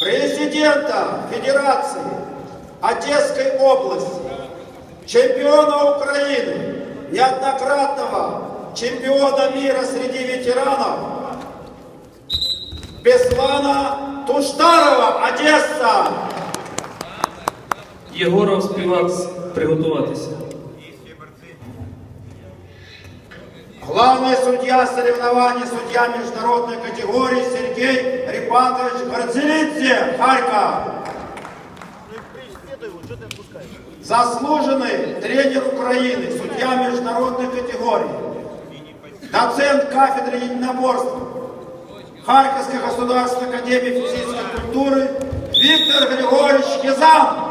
президента Федерации Одесской области, чемпиона Украины, неоднократного чемпиона мира среди ветеранов, Беслана Туштарова, Одесса. Єгоров співак приготуватися. Главный судья соревнований, судья международной категории Сергей Рипатович Горцелидзе, Харьков. Заслуженный тренер Украины, судья международной категории, доцент кафедры единоборств Харьковской государственной академии физической культуры Виктор Григорьевич Езам.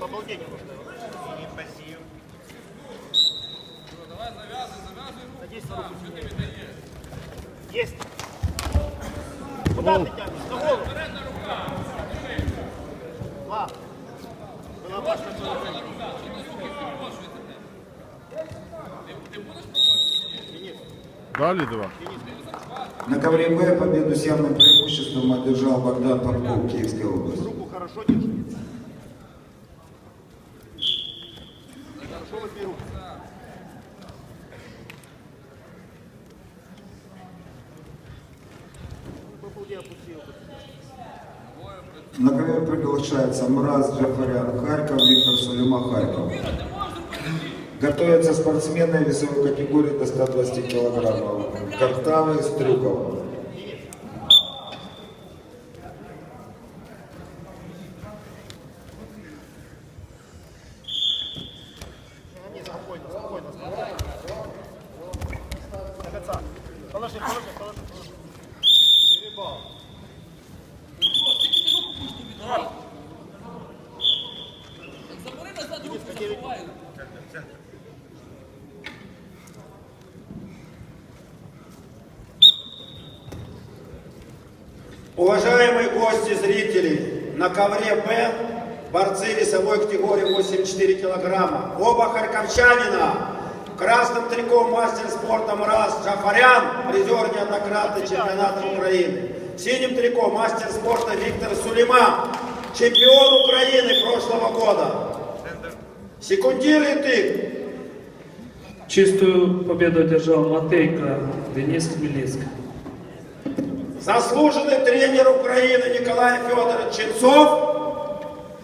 Обалдение просто. Надеюсь, на руку сильнее. Есть. Куда ты тянешь? На голову. Ла. Была башня, была Дали два. На ковре Б победу с явным преимуществом одержал Богдан Попков Киевской области. Руку хорошо держи. Хорошо руку. На ковер приглашается Мраз Джафарян Харьков, Виктор Сулейма Харьков. Готовятся спортсмены весовой категории до 120 килограммов. Картавый Стрюков. Не, спокойно, спокойно, спокойно. До конца. Положи, положи, положи, положи. Уважаемые гости, зрители, на ковре Б борцы весовой категории 84 килограмма. Оба харьковчанина. В красном трико мастер спорта МРАС Джафарян, призер неоднократных чемпионатов Украины. В синем трико мастер спорта Виктор Сулейма, чемпион Украины прошлого года. Секундируй ты. Чистую победу одержал Матейко Денис Хмельницкий. Заслуженный тренер Украины Николай Федорович Ченцов.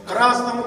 Красному